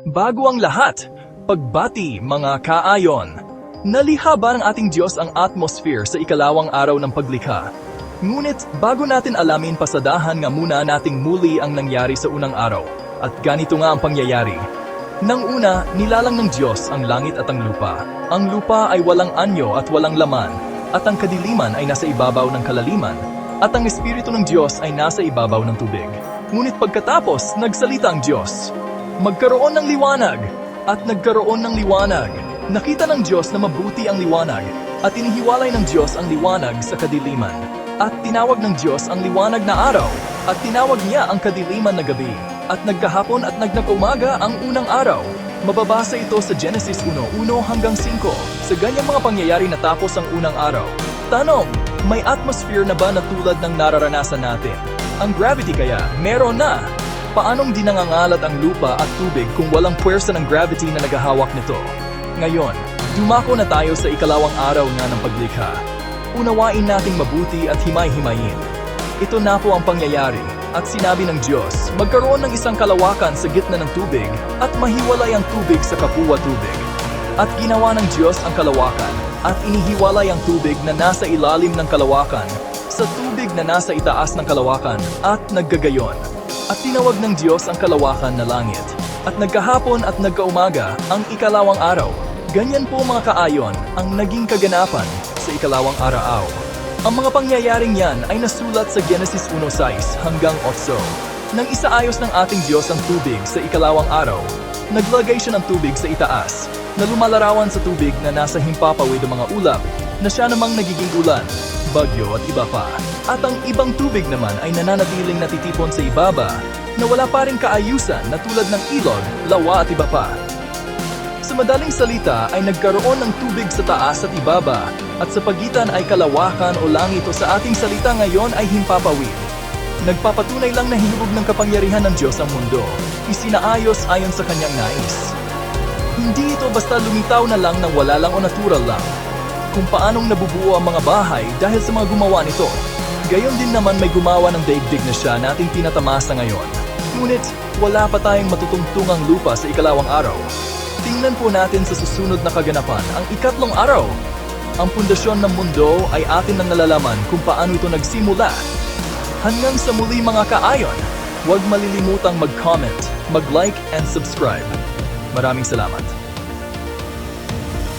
Bago ang lahat, pagbati mga kaayon. Naliha ba ng ating Diyos ang atmosphere sa ikalawang araw ng paglikha? Ngunit bago natin alamin pasadahan nga muna nating muli ang nangyari sa unang araw. At ganito nga ang pangyayari. Nang una, nilalang ng Diyos ang langit at ang lupa. Ang lupa ay walang anyo at walang laman, at ang kadiliman ay nasa ibabaw ng kalaliman, at ang Espiritu ng Diyos ay nasa ibabaw ng tubig. Ngunit pagkatapos, nagsalita ang Diyos. Magkaroon ng liwanag, at nagkaroon ng liwanag. Nakita ng Diyos na mabuti ang liwanag, at inihiwalay ng Diyos ang liwanag sa kadiliman. At tinawag ng Diyos ang liwanag na araw, at tinawag niya ang kadiliman na gabi. At nagkahapon at nagnagumaga ang unang araw. Mababasa ito sa Genesis 1:1 hanggang 5. Sa ganyang mga pangyayari natapos ang unang araw. Tanong, may atmosphere na ba na tulad ng nararanasan natin? Ang gravity kaya, meron na. Paanong di nangangalat ang lupa at tubig kung walang puwersa ng gravity na naghahawak nito? Ngayon, dumako na tayo sa ikalawang araw nga ng paglikha. Unawain nating mabuti at himay-himayin. Ito na po ang pangyayari, at sinabi ng Diyos, magkaroon ng isang kalawakan sa gitna ng tubig, at mahiwalay ang tubig sa kapwa tubig. At ginawa ng Diyos ang kalawakan, at inihiwalay ang tubig na nasa ilalim ng kalawakan, sa tubig na nasa itaas ng kalawakan, at naggagayon. At tinawag ng Diyos ang kalawakan na langit. At nagkahapon at nagkaumaga ang ikalawang araw. Ganyan po mga kaayon ang naging kaganapan sa ikalawang araw. Ang mga pangyayaring yan ay nasulat sa Genesis 1.6 hanggang 8. Nang isaayos ng ating Diyos ang tubig sa ikalawang araw, naglagay siya ng tubig sa itaas, na lumalarawan sa tubig na nasa himpapawid ng mga ulap, na siya namang nagiging ulan, bagyo at iba pa. At ang ibang tubig naman ay nananatiling natitipon sa ibaba, na wala pa rin kaayusan na tulad ng ilog, lawa at iba pa. Sa madaling salita ay nagkaroon ng tubig sa taas at ibaba, at sa pagitan ay kalawakan o langit o sa ating salita ngayon ay himpapawid. Nagpapatunay lang na hinubog ng kapangyarihan ng Diyos ang mundo, isinaayos ayon sa kanyang nais. Hindi ito basta lumitaw na lang ng wala lang o natural lang. Kung paanong nabubuo ang mga bahay dahil sa mga gumawa nito. Gayon din naman may gumawa ng daigdig na siya na ating tinatamasa ngayon. Ngunit wala pa tayong matutungtungang lupa sa ikalawang araw. Tingnan po natin sa susunod na kaganapan ang ikatlong araw. Ang pundasyon ng mundo ay atin nang nalalaman kung paano ito nagsimula. Hanggang sa muli mga kaayon, huwag malilimutang mag-comment, mag-like and subscribe. Maraming salamat.